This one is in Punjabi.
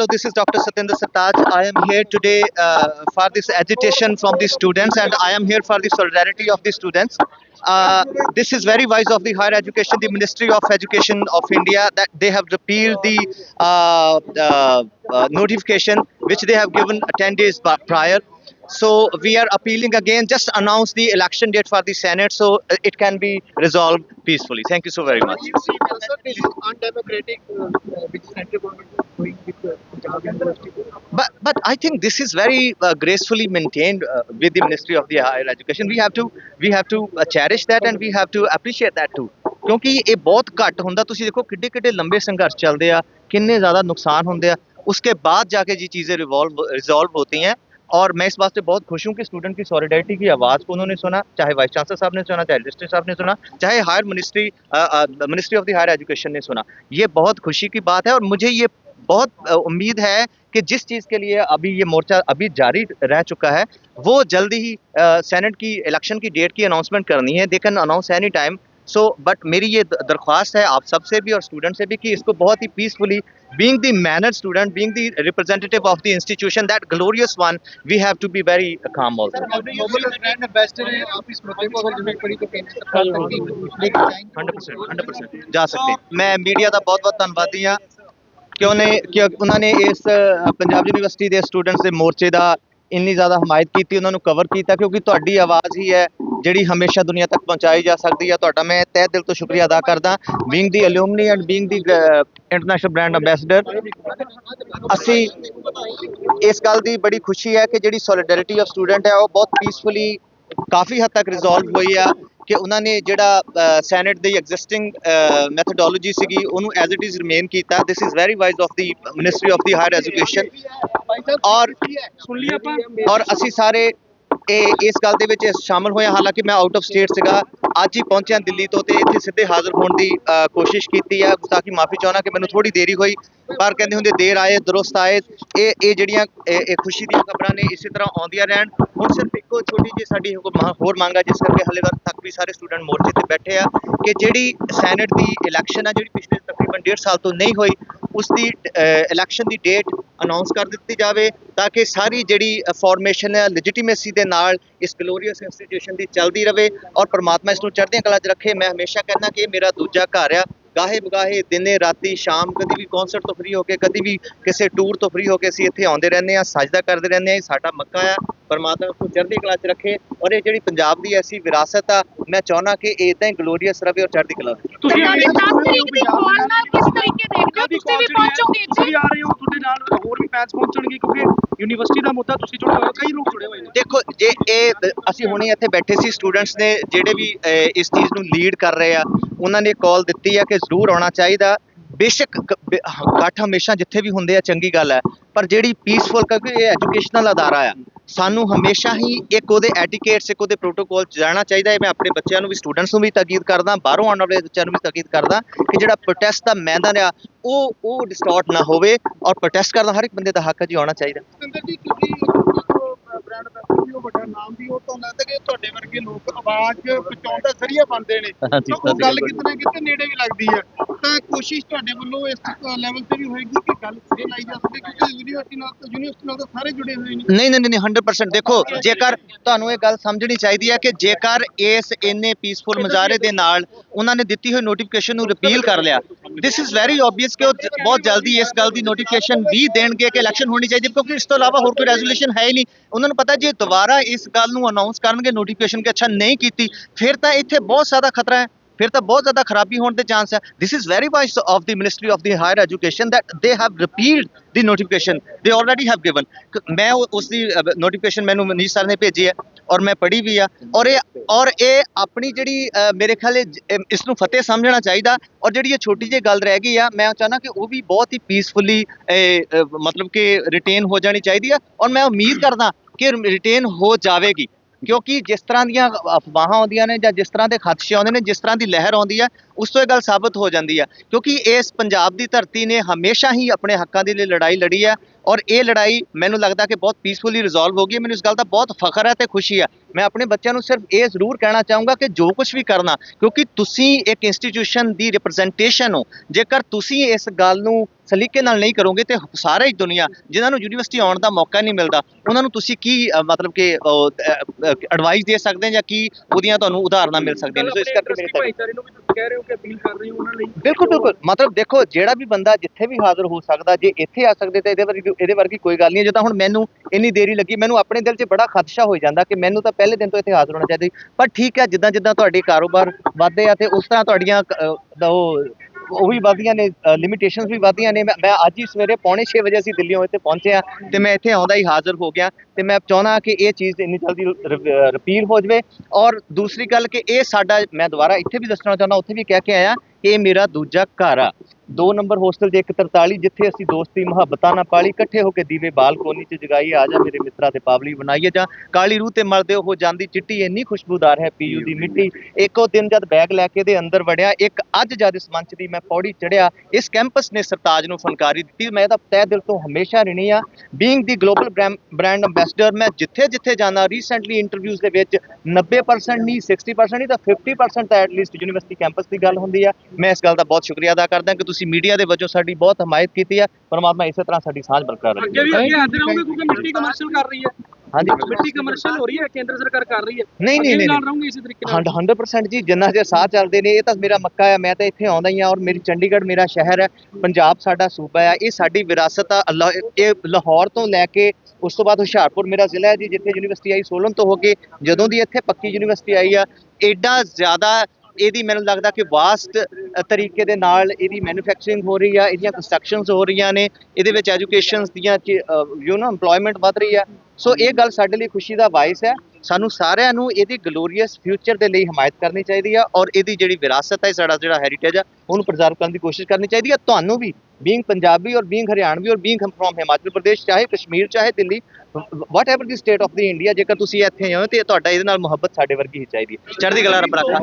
So this is Dr. Satinder Sataj. I am here today uh, for this agitation from the students and I am here for the solidarity of the students. Uh, this is very wise of the higher education, the Ministry of Education of India that they have repealed the uh, uh, uh, notification which they have given 10 days prior. So we are appealing again, just announce the election date for the Senate so it can be resolved peacefully. Thank you so very much. but but I think this is very uh, gracefully maintained uh, with the Ministry of the Higher Education. We have to we have to uh, cherish that and we have to appreciate that too. ਕਿਉਂਕਿ ਇਹ ਬਹੁਤ ਘੱਟ ਹੁੰਦਾ ਤੁਸੀਂ ਦੇਖੋ ਕਿੱਡੇ ਕਿੱਡੇ ਲੰਬੇ ਸੰਘਰਸ਼ ਚੱਲਦੇ ਆ ਕਿੰਨੇ ਜ਼ਿਆਦਾ ਨੁਕਸਾਨ ਹੁੰਦੇ ਆ उसके बाद जाके ये चीज़ें रिवॉल्व रिजॉल्व होती हैं और मैं इस बात से बहुत खुश हूँ कि स्टूडेंट की सॉलिडारिटी की आवाज़ को उन्होंने सुना चाहे वाइस चांसलर साहब ने सुना चाहे रजिस्ट्री साहब ने सुना चाहे higher ministry ministry of the higher education ने सुना ये बहुत खुशी की बात है और मुझे ये बहुत उम्मीद है कि जिस चीज़ के लिए अभी ये मोर्चा अभी जारी रह चुका है वो जल्दी ही सेनेट की इलेक्शन की डेट की अनाउंसमेंट करनी है। They can announce any time so but मेरी ये दरख्वास्त है आप सबसे भी और स्टूडेंट से भी कि इसको बहुत ही peacefully being the manner student being the representative of the institution that glorious one we have to be very calm also जा सकते मैं मीडिया का बहुत बहुत धनबादी हाँ। ਕਿ ਉਹਨੇ ਕਿ ਉਹਨਾਂ ਨੇ ਇਸ ਪੰਜਾਬ ਯੂਨੀਵਰਸਿਟੀ ਦੇ ਸਟੂਡੈਂਟਸ ਦੇ ਮੋਰਚੇ ਦਾ ਇੰਨੀ ਜ਼ਿਆਦਾ ਹਮਾਇਤ ਕੀਤੀ, ਉਹਨਾਂ ਨੂੰ ਕਵਰ ਕੀਤਾ, ਕਿਉਂਕਿ ਤੁਹਾਡੀ ਆਵਾਜ਼ ਹੀ ਹੈ ਜਿਹੜੀ ਹਮੇਸ਼ਾ ਦੁਨੀਆ ਤੱਕ ਪਹੁੰਚਾਈ ਜਾ ਸਕਦੀ ਹੈ। ਤੁਹਾਡਾ ਮੈਂ ਤਹਿ ਦਿਲ ਤੋਂ ਸ਼ੁਕਰੀਆ ਅਦਾ ਕਰਦਾ। Being the alumni and being the international brand ambassador ਅਸੀਂ ਇਸ ਗੱਲ ਦੀ ਬੜੀ ਖੁਸ਼ੀ ਹੈ ਕਿ ਜਿਹੜੀ ਸੋਲੀਡੈਰਿਟੀ ਆਫ ਸਟੂਡੈਂਟ ਹੈ, ਉਹ ਬਹੁਤ ਪੀਸਫੁਲੀ ਕਾਫੀ ਹੱਦ ਤੱਕ ਰਿਜ਼ੋਲਵ ਹੋਈ ਆ। ਕਿ ਉਹਨਾਂ ਨੇ ਜਿਹੜਾ ਸੈਨੇਟ ਦੀ ਐਗਜ਼ਿਸਟਿੰਗ ਮੈਥੋਡੋਲੋਜੀ ਸੀਗੀ ਉਹਨੂੰ ਐਜ਼ ਇਟ ਇਜ਼ ਰਿਮੇਨ ਕੀਤਾ। This is very wise of the ministry of the higher education ਔਰ ਸੁਣ ਲਈ ਆਪਾਂ? ਔਰ ਅਸੀਂ ਸਾਰੇ ਇਹ ਇਸ ਗੱਲ ਦੇ ਵਿੱਚ ਸ਼ਾਮਲ ਹੋਇਆ। ਹਾਲਾਂਕਿ ਮੈਂ ਆਊਟ ਆਫ ਸਟੇਟ ਸੀਗਾ। ਅੱਜ ਹੀ ਪਹੁੰਚਿਆ ਦਿੱਲੀ ਤੋਂ ਤੇ ਇੱਥੇ ਸਿੱਧੇ ਹਾਜ਼ਰ ਹੋਣ ਦੀ ਕੋਸ਼ਿਸ਼ ਕੀਤੀ ਆ। ਤਾਂ ਕਿ ਮਾਫੀ ਚਾਹਣਾ ਕਿ ਮੈਨੂੰ ਥੋੜੀ ਦੇਰੀ ਹੋਈ। ਪਰ ਕਹਿੰਦੇ ਹੁੰਦੇ ਦੇਰ ਆਏ, ਦਰੁਸਤ ਆਏ। ਇਹ ਇਹ ਜਿਹੜੀਆਂ, ਇਹ ਖੁਸ਼ੀ ਦੀਆਂ ਖਬਰਾਂ ਨੇ, ਇਸੇ ਤਰ੍ਹਾਂ ਆਉਂਦੀਆਂ ਰਹਿਣ। ਹੁਣ ਸਿਰਫ ਇੱਕੋ ਛੋਟੀ ਜਿਹੀ ਸਾਡੀ ਹੋਰ ਮੰਗ ਆ, ਜਿਸ ਕਰਕੇ ਹਲੇ ਤੱਕ ਵੀ ਸਾਰੇ ਸਟੂਡੈਂਟ ਮੋਰਚੇ ਤੇ ਬੈਠੇ ਆ ਕਿ ਜਿਹੜੀ ਸੈਨੇਟ ਦੀ ਇਲੈਕਸ਼ਨ ਆ, ਜਿਹੜੀ ਪਿਛਲੇ ਤਕਰੀਬਨ ਡੇਢ ਸਾਲ ਤੋਂ ਨਹੀਂ ਹੋਈ ਉਸ ਦੀ ਇਲੈਕਸ਼ਨ ਦੀ ਡੇਟ ਅਨਾਉਂਸ ਕਰ ਦਿੱਤੀ ਜਾਵੇ ਤਾਂ ਕਿ ਸਾਰੀ ਜਿਹੜੀ ਫਾਰਮੇਸ਼ਨ ਹੈ ਲੈਜੀਟੀਮੇਸੀ ਦੇ ਨਾਲ ਇਸ ਗਲੋਰੀਅਸ ਇੰਸਟੀਟਿਊਸ਼ਨ ਦੀ ਚੱਲਦੀ ਰਵੇ ਔਰ ਪ੍ਰਮਾਤਮਾ ਇਸ ਨੂੰ ਚੜ੍ਹਦੀਆਂ ਕਲਾ 'ਚ ਰੱਖੇ। ਮੈਂ ਹਮੇਸ਼ਾ ਕਹਿੰਦਾ ਕਿ ਇਹ ਮੇਰਾ ਦੂਜਾ ਘਰ ਆ। ਗਾਹੇ ਬਗਾਹੇ ਦਿਨੇ, ਰਾਤੀ, ਸ਼ਾਮ ਕਦੀ ਵੀ ਕਨਸਰਟ ਤੋਂ ਫ੍ਰੀ ਹੋ ਕੇ, ਕਦੀ ਵੀ ਕਿਸੇ ਟੂਰ ਤੋਂ ਫ੍ਰੀ ਹੋ ਕੇ ਅਸੀਂ ਇੱਥੇ ਆਉਂਦੇ ਰਹਿੰਦੇ ਆ ਸਜਦਾ ਕਰਦੇ ਰਹਿੰਦੇ ਆ ਇਹ ਸਾਡਾ ਮੱਕਾ ਆ। ਪਰਮਾਤਮਾ ਇਸ ਨੂੰ ਚੜ੍ਹਦੀ ਕਲਾ 'ਚ ਰੱਖੇ ਔਰ ਇਹ ਜਿਹੜੀ ਪੰਜਾਬ ਦੀ ਐਸੀ ਵਿਰਾਸਤ ਆ ਮੈਂ ਚਾਹੁੰਦਾ ਕਿ ਇਹ ਇਦਾਂ ਹੀ ਗਲੋਰੀਅਸ ਰਵੇ ਔਰ ਚੜ੍ਹਦੀ ਕਲਾ 'ਚ ਰਹੇ। ਤੁਸੀਂ ਤੁਹਾਡੀ 10 ਤਰੀਕ ਦੀ ਕਾਲ ਨਾਲ ਕਿਸ ਤਰੀਕੇ ਦੇਖਦੇ ਹੋ? ਤੁਸੀਂ ਵੀ ਪਹੁੰਚੋਗੇ ਤੁਸੀਂ ਇੱਥੇ ਆ ਰਹੇ ਹੋ ਤੁਹਾਡੇ ਨਾਲ ਹੋਰ ਵੀ ਫੈਨਸ ਪਹੁੰਚਣਗੇ ਕਿਉਂਕਿ ਯੂਨੀਵਰਸਿਟੀ ਦਾ ਮੁੱਦਾ ਤੁਸੀਂ ਜੁੜੇ ਹੋਏ ਹੋ ਕਈ ਲੋਕ ਜੁੜੇ ਹੋਏ ਨੇ। ਦੇਖੋ ਜੇ ਇਹ ਅਸੀਂ ਹੁਣੇ ਇੱਥੇ ਬੈਠੇ ਸੀ ਸਟੂਡੈਂਟਸ ਨੇ ਜਿਹੜੇ ਵੀ ਇਸ ਚੀਜ਼ ਨੂੰ ਲੀਡ ਕਰ ਰਹੇ ਆ ਉਹਨਾਂ ਨੇ ਕਾਲ ਦਿੱਤੀ ਆ ਕਿ ਜ਼ਰੂਰ ਆਉਣਾ ਚਾਹੀਦਾ। ਬੇਸ਼ੱਕ ਇਕੱਠ ਹਮੇਸ਼ਾ ਜਿੱਥੇ ਵੀ ਹੁੰਦੇ ਆ ਚੰਗੀ ਗੱਲ ਹੈ ਪਰ ਜਿਹੜੀ ਪੀਸਫੁਲ ਕਿਉਂਕਿ ਇਹ ਐਜੂਕੇਸ਼ਨਲ ਅਦਾਰਾ ਆ ਸਾਨੂੰ ਹਮੇਸ਼ਾ ਹੀ ਇੱਕ ਉਹਦੇ ਐਟੀਕੇਟਸ ਇੱਕ ਉਹਦੇ ਪ੍ਰੋਟੋਕੋਲ ਚ ਜਾਣਾ ਚਾਹੀਦਾ ਹੈ। ਮੈਂ ਆਪਣੇ ਬੱਚਿਆਂ ਨੂੰ ਵੀ ਸਟੂਡੈਂਟਸ ਨੂੰ ਵੀ ਤਾਕੀਦ ਕਰਦਾ, ਬਾਹਰੋਂ ਆਉਣ ਵਾਲੇ ਬੱਚਿਆਂ ਨੂੰ ਵੀ ਤਾਕੀਦ ਕਰਦਾ ਕਿ ਜਿਹੜਾ ਪ੍ਰੋਟੈਸਟ ਦਾ ਮੈਦਾਨ ਆ ਉਹ ਉਹ ਡਿਸਟੋਰਟ ਨਾ ਹੋਵੇ ਔਰ ਪ੍ਰੋਟੈਸਟ ਕਰਨਾ ਹਰ ਇੱਕ ਬੰਦੇ ਦਾ ਹੱਕ ਹੈ ਜੀ, ਆਉਣਾ ਚਾਹੀਦਾ। ਬ੍ਰਾਂਡ ਦਾ ਵੀ ਉਹ ਵੱਡਾ ਨਾਮ ਵੀ ਉਹ ਤੋਂ ਲੱਗਦਾ ਕਿ ਤੁਹਾਡੇ ਵਰਗੇ ਲੋਕ ਆਵਾਜ਼ ਪਹੁੰਚਾਉਣ ਦਾ ਜ਼ਰੀਆ ਬਣਦੇ ਨੇ। ਉਹ ਗੱਲ ਕਿਤੇ ਨਾ ਕਿਤੇ ਨੇੜੇ ਵੀ ਲੱਗਦੀ ਹੈ। ਤਾਂ ਕੋਸ਼ਿਸ਼ ਤੁਹਾਡੇ ਵੱਲੋਂ ਇਸ ਲੈਵਲ ਤੇ ਵੀ ਹੋਏਗੀ ਕਿ ਗੱਲ ਸਿਰੇ ਲਾਈ ਜਾ ਸਕੇ ਕਿਉਂਕਿ ਯੂਨੀਵਰਸਿਟੀ ਨਾਲ ਤਾਂ ਯੂਨੀਵਰਸਿਟੀ ਨਾਲ ਤਾਂ ਸਾਰੇ ਜੁੜੇ ਹੋਏ ਨੇ। ਨਹੀਂ ਨਹੀਂ ਨਹੀਂ 100% ਦੇਖੋ ਜੇਕਰ ਤੁਹਾਨੂੰ ਇਹ ਗੱਲ ਸਮਝਣੀ ਚਾਹੀਦੀ ਹੈ ਕਿ ਜੇਕਰ ਇਸ ਇੰਨੇ ਪੀਸਫੁਲ ਮੁਜ਼ਾਹਰੇ ਦੇ ਨਾਲ ਉਹਨਾਂ ਨੇ ਦਿੱਤੀ ਹੋਈ ਨੋਟੀਫਿਕੇਸ਼ਨ ਨੂੰ ਰਿਪੀਲ ਕਰ ਲਿਆ ਥਿਸ ਇਜ਼ ਵੈਰੀ ਆਬਵੀਅਸ ਕਿ ਉਹ ਬਹੁਤ ਜਲਦੀ ਇਸ ਗੱਲ ਦੀ ਨੋਟੀਫਿਕੇਸ਼ਨ ਵੀ ਦੇਣਗੇ ਕਿ ਇਲੈਕਸ਼ਨ ਹੋਣੀ ਚਾਹੀਦੀ ਹੈ, ਕਿਉਂਕਿ ਇਸ ਤੋਂ ਇਲਾਵਾ ਹੋਰ ਕੋਈ ਰੈਜ਼ੋਲੂਸ਼ਨ ਹੈ ਹੀ ਨਹੀਂ। ਉਹਨਾਂ ਨੂੰ ਪਤਾ ਜੇ ਦੁਬਾਰਾ ਇਸ ਗੱਲ ਨੂੰ ਅਨਾਉਂਸ ਕਰਨਗੇ ਨੋਟੀਫਿਕੇਸ਼ਨ ਕਿ ਅੱਛਾ ਨਹੀਂ ਕੀਤੀ ਫਿਰ ਤਾਂ ਇੱਥੇ ਬਹੁਤ ਜ਼ਿਆਦਾ ਖਤਰਾ ਹੈ। ਫਿਰ ਤਾਂ ਬਹੁਤ ਜ਼ਿਆਦਾ ਖਰਾਬੀ ਹੋਣ ਦੇ ਚਾਂਸ ਹੈ। This is very wise of the ministry of the higher education that they have repealed the notification. They already have given. ਮੈਂ ਉਸ ਦੀ ਨੋਟੀਫਿਕੇਸ਼ਨ ਮੈਨੂੰ ਮਨੀਸ਼ ਸਰ ਨੇ ਭੇਜੀ ਹੈ। ਔਰ ਮੈਂ ਪੜ੍ਹੀ ਵੀ ਆ। ਔਰ ਇਹ ਔਰ ਇਹ ਆਪਣੀ ਜਿਹੜੀ ਮੇਰੇ ਖਿਆਲ ਇਹ ਜ- ਇਸ ਨੂੰ ਫਤਿਹ ਸਮਝਣਾ ਚਾਹੀਦਾ। ਔਰ ਜਿਹੜੀ ਇਹ ਛੋਟੀ ਜਿਹੀ ਗੱਲ ਰਹਿ ਗਈ ਆ, ਮੈਂ ਚਾਹੁੰਦਾ ਕਿ ਉਹ ਵੀ ਬਹੁਤ ਹੀ ਪੀਸਫੁਲੀ ਮਤਲਬ ਕਿ ਰਿਟੇਨ ਹੋ ਜਾਣੀ ਚਾਹੀਦੀ ਆ। ਔਰ ਮੈਂ ਉਮੀਦ ਕਰਦਾ ਕਿ ਰਿਟੇਨ ਹੋ ਜਾਵੇਗੀ। ਕਿਉਂਕਿ ਜਿਸ ਤਰ੍ਹਾਂ ਦੀਆਂ ਅਫਵਾਹਾਂ ਆਉਂਦੀਆਂ ਨੇ ਜਾਂ ਜਿਸ ਤਰ੍ਹਾਂ ਦੇ ਖਦਸ਼ੇ ਆਉਂਦੇ ਨੇ, ਜਿਸ ਤਰ੍ਹਾਂ ਦੀ ਲਹਿਰ ਆਉਂਦੀ ਹੈ ਉਸ ਤੋਂ ਇਹ ਗੱਲ ਸਾਬਤ ਹੋ ਜਾਂਦੀ ਹੈ ਕਿਉਂਕਿ ਇਸ ਪੰਜਾਬ ਦੀ ਧਰਤੀ ਨੇ ਹਮੇਸ਼ਾ ਹੀ ਆਪਣੇ ਹੱਕਾਂ ਦੇ ਲਈ ਲੜਾਈ ਲੜੀ ਹੈ ਔਰ ਇਹ ਲੜਾਈ ਮੈਨੂੰ ਲੱਗਦਾ ਕਿ ਬਹੁਤ ਪੀਸਫੁਲੀ ਰਿਜ਼ੋਲਵ ਹੋ ਗਈ ਹੈ। ਮੈਨੂੰ ਇਸ ਗੱਲ ਦਾ ਬਹੁਤ ਫਖਰ ਹੈ ਤੇ ਖੁਸ਼ੀ ਹੈ ਮੈਂ ਆਪਣੇ ਬੱਚਿਆਂ ਨੂੰ ਸਿਰਫ ਇਹ ਜ਼ਰੂਰ ਕਹਿਣਾ ਚਾਹੂੰਗਾ ਕਿ ਜੋ ਕੁਝ ਵੀ ਕਰਨਾ ਕਿਉਂਕਿ ਤੁਸੀਂ ਇੱਕ ਇੰਸਟੀਟਿਊਸ਼ਨ ਦੀ ਰਿਪਰੈਜ਼ੈਂਟੇਸ਼ਨ ਹੋ ਜੇਕਰ ਤੁਸੀਂ ਇਸ ਗੱਲ ਨੂੰ ਸਲੀਕੇ ਨਾਲ ਨਹੀਂ ਕਰੋਗੇ ਤੇ ਸਾਰਾ ਹੀ ਦੁਨੀਆ ਜਿਨ੍ਹਾਂ ਨੂੰ ਯੂਨੀਵਰਸਿਟੀ ਆਉਣ ਦਾ ਮੌਕਾ ਨਹੀਂ ਮਿਲਦਾ ਉਹਨਾਂ ਨੂੰ ਤੁਸੀਂ ਕੀ ਮਤਲਬ ਕਿ ਐਡਵਾਈਸ ਦੇ ਸਕਦੇ ਜਾਂ ਕੀ ਉਹਦੀਆਂ ਤੁਹਾਨੂੰ ਉਦਾਹਰਨਾਂ ਮਿਲ ਸਕਦੀਆਂ ਨੇ ਸੋ ਇਸ ਕਰਕੇ ਮੇਰੇ ਤੱਕ ਭਾਈਚਾਰੇ ਨੂੰ ਵੀ ਤੁਸੀਂ ਕਹਿ ਰਹੇ ਹੋ ਕਿ ਅਪੀਲ ਕਰ ਰਹੇ ਹੋ ਉਹਨਾਂ ਲਈ? ਬਿਲਕੁਲ ਬਿਲਕੁਲ। ਮਤਲਬ ਦੇਖੋ, ਜਿਹੜਾ ਵੀ ਬੰਦਾ ਜਿੱਥੇ ਵੀ ਹਾਜ਼ਰ ਹੋ ਸਕਦਾ, ਜੇ ਇੱਥੇ ਆ ਸਕਦੇ ਤੇ ਇਹਦੇ ਵਰਗੀ ਇਹਦੇ ਵਰਗੀ ਕੋਈ ਗੱਲ ਨਹੀਂ ਜਿੱਦਾਂ ਹੁਣ ਮੈਨੂੰ ਇੰਨੀ ਦੇਰੀ ਲੱਗੀ, ਮੈਨੂੰ ਆਪਣੇ ਦਿਲ 'ਚ ਬੜਾ ਖਦਸ਼ਾ ਹੋ ਜਾਂਦਾ ਕਿ ਮੈਨੂੰ ਤਾਂ ਪਹਿਲੇ ਦਿਨ ਤੋਂ ਇੱਥੇ ਹਾਜ਼ਰ ਹੋਣਾ ਚਾਹੀਦਾ ਪਰ ਠੀਕ ਹੈ, ਜਿੱਦਾਂ ਜਿੱਦਾਂ ਤੁਹਾਡੇ ਕਾਰੋਬਾਰ ਵਧਦੇ ਆ ਤੇ ਉਸ ਤਰ੍ਹਾਂ ਤੁਹਾਡੀਆਂ ਕ- ਦਾ ਉਹ ਉਹ ਵੀ ਵਧਦੀਆਂ ਨੇ ਲਿਮਿਟੇਸ਼ਨਸ ਵੀ ਵਧਦੀਆਂ ਨੇ। ਮੈਂ ਮੈਂ ਅੱਜ ਹੀ ਸਵੇਰੇ ਪੌਣੇ 6 ਵਜੇ ਅਸੀਂ ਦਿੱਲੀੋਂ ਇੱਥੇ ਪਹੁੰਚੇ ਆ ਤੇ ਮੈਂ ਇੱਥੇ ਆਉਂਦਾ ਹੀ ਹਾਜ਼ਰ ਹੋ ਗਿਆ। ਤੇ ਮੈਂ ਚਾਹੁੰਦਾ ਕਿ ਇਹ ਚੀਜ਼ ਇੰਨੀ ਜਲਦੀ ਰਿਪੀਲ ਹੋ ਜਾਵੇ। ਔਰ ਦੂਸਰੀ ਗੱਲ ਕਿ ਇਹ ਸਾਡਾ, ਮੈਂ ਦੁਬਾਰਾ ਇੱਥੇ ਵੀ ਦੱਸਣਾ ਚਾਹੁੰਦਾ, ਉੱਥੇ ਵੀ ਕਹਿ ਕੇ ਆਇਆ ਕਿ ਇਹ ਮੇਰਾ ਦੂਜਾ ਘਰ ਆ। ਦੋ ਨੰਬਰ ਹੋਸਟਲ ਦੇ 143 ਜਿੱਥੇ ਅਸੀਂ ਦੋਸਤੀ ਮੁਹੱਬਤਾਂ ਨਾਲ ਪਾਲੀ, ਇਕੱਠੇ ਹੋ ਕੇ ਦੀਵੇ ਬਾਲਕੋਨੀ 'ਚ ਜਗਾਈ, ਆ ਜਾ ਮੇਰੇ ਮਿੱਤਰਾਂ ਤੇ ਪਾਵਲੀ ਬਣਾਈਏ ਜਾਂ ਕਾਲੀ ਰੂਹ ਤੇ ਮਲਦੇ ਉਹ ਜਾਂਦੀ ਚਿੱਟੀ, ਇੰਨੀ ਖੁਸ਼ਬੂਦਾਰ ਹੈ ਪੀਯੂ ਦੀ ਮਿੱਟੀ। ਇੱਕੋ ਦਿਨ ਜਦ ਬੈਗ ਲੈ ਕੇ ਦੇ ਅੰਦਰ ਵੜਿਆ, ਇੱਕ ਅੱਜ ਜਦ ਇਸ ਮੰਚ ਦੀ ਮੈਂ ਪੌੜੀ ਚੜਿਆ, ਇਸ ਕੈਂਪਸ ਨੇ ਸਰਤਾਜ ਨੂੰ ਫਨਕਾਰੀ ਦਿੱਤੀ। ਮੈਂ ਇਹਦਾ ਤਹਿ ਦਿਲ ਤੋਂ ਹਮੇਸ਼ਾ ਰਿਣੀ ਆ। Being the global brand ambassador ਮੈਂ ਜਿੱਥੇ ਜਿੱਥੇ ਜਾਣਾ ਰੀਸੈਂਟਲੀ ਇੰਟਰਵਿਊਜ਼ ਦੇ ਵਿੱਚ 90% ਨਹੀਂ 60% ਨਹੀਂ, ਤਾਂ 50% ਤਾਂ ਐਟਲੀਸਟ ਯੂਨੀਵਰਸਿਟੀ ਕੈਂਪਸ ਦੀ ਗੱਲ ਹੁੰਦੀ ਆ। ਮੈਂ ਇਸ ਗੱਲ ਦਾ ਬਹੁਤ ਸ਼ੁਕਰੀਆ ਅਦਾ ਕਰਦਾ ਕਿ ਤੁਸੀਂ ਮੀਡੀਆ ਦੇ ਵਜੋਂ ਸਾਡੀ ਬਹੁਤ ਹਮਾਇਤ ਕੀਤੀ ਹੈ ਪਰਮਾਤਮਾ ਇਸੇ ਤਰ੍ਹਾਂ ਸਾਡੀ ਸਾਂਝ ਬਰਕਰਾਰ ਅੱਗੇ ਵੀ ਅੱਗੇ ਆਦੇ ਰਹੋਗੇ ਕਿਉਂਕਿ ਮਿੱਟੀ ਕਮਰਸ਼ੀਅਲ ਕਰ ਰਹੀ ਹੈ ਹਾਂਜੀ। ਮਿੱਟੀ ਕਮਰਸ਼ੀਅਲ ਹੋ ਰਹੀ ਹੈ ਕੇਂਦਰ ਸਰਕਾਰ ਕਰ ਰਹੀ ਹੈ। ਨਹੀਂ ਨਹੀਂ ਨਹੀਂ ਨਾਲ ਰਹੋਗੇ ਇਸੇ ਤਰੀਕੇ ਨਾਲ। 100% ਜੀ ਜਿੰਨਾ ਚਿਰ ਸਾਹ ਚੱਲਦੇ ਨੇ ਇਹ ਤਾਂ ਮੇਰਾ ਮੱਕਾ ਹੈ ਮੈਂ ਤਾਂ ਇੱਥੇ ਆਉਂਦਾ ਹੀ ਆ ਔਰ ਮੇਰੀ ਚੰਡੀਗੜ੍ਹ ਮੇਰਾ ਸ਼ਹਿਰ ਹੈ ਪੰਜਾਬ ਸਾਡਾ ਸੂਬਾ ਹੈ ਇਹ ਸਾਡੀ ਵਿਰਾਸਤ ਆ ਅੱਲਾ ਇਹ ਲਾਹੌਰ ਤੋਂ ਲੈ ਕੇ ਉਸ ਤੋਂ ਬਾਅਦ ਹੁਸ਼ਿਆਰਪੁਰ ਮੇਰਾ ਜ਼ਿਲ੍ਹਾ ਹੈ ਜੀ ਜਿੱਥੇ ਯੂਨੀਵਰਸਿਟੀ ਆਈ ਸੋਲਨ ਤੋਂ ਹੋ ਕੇ ਜਦੋਂ ਦੀ ਇੱਥੇ ਪੱਕੀ ਯੂਨੀਵਰਸਿਟੀ ਆਈ ਆ ਐਡਾ ਜ਼ਿਆਦਾ ਇਹਦੀ ਮੈਨੂੰ ਲੱਗਦਾ ਕਿ ਵਾਸਟ ਤਰੀਕੇ ਦੇ ਨਾਲ ਇਹਦੀ ਮੈਨੂਫੈਕਚਰਿੰਗ ਹੋ ਰਹੀ ਆ ਇਹਦੀਆਂ ਕੰਸਟਰਕਸ਼ਨਸ ਹੋ ਰਹੀਆਂ ਨੇ ਇਹਦੇ ਵਿੱਚ ਐਜੂਕੇਸ਼ਨਸ ਦੀਆਂ ਯੂ نو EMPLOYMENT ਵੱਧ ਰਹੀ ਆ ਸੋ ਇਹ ਗੱਲ ਸਾਡੇ ਲਈ ਖੁਸ਼ੀ ਦਾ ਵਾਇਸ ਹੈ। ਸਾਨੂੰ ਸਾਰਿਆਂ ਨੂੰ ਇਹਦੀ ਗਲੋਰੀਅਸ ਫਿਊਚਰ ਦੇ ਲਈ ਹਮਾਇਤ ਕਰਨੀ ਚਾਹੀਦੀ ਆ ਔਰ ਇਹਦੀ ਜਿਹੜੀ ਵਿਰਾਸਤ ਹੈ, ਸਾਡਾ ਜਿਹੜਾ ਹੈਰੀਟੇਜ ਆ, ਉਹਨੂੰ ਪ੍ਰਜ਼ਰਵ ਕਰਨ ਦੀ ਕੋਸ਼ਿਸ਼ ਕਰਨੀ ਚਾਹੀਦੀ ਆ। ਤੁਹਾਨੂੰ ਵੀ ਬੀਇੰਗ ਪੰਜਾਬੀ ਔਰ ਬੀਇੰਗ ਹਰਿਆਣਵੀ ਔਰ ਬੀਇੰਗ ਫਰੋਮ ਹਿਮਾਚਲ ਪ੍ਰਦੇਸ਼ ਚਾਹੇ ਕਸ਼ਮੀਰ ਚਾਹੇ Delhi whatever the state of the India ਜੇਕਰ ਤੁਸੀਂ ਇੱਥੇ ਆਏ ਹੋ ਤੇ ਤੁਹਾਡਾ, ਇਹਦੇ ਨਾਲ ਮੁਹੱਬਤ ਸਾਡੇ ਵਰਗੀ ਹੀ ਚਾਹੀਦੀ ਹੈ। ਚੜ੍ਹਦੀ ਕਲਾ ਰੱਬ ਰੱਖਾ।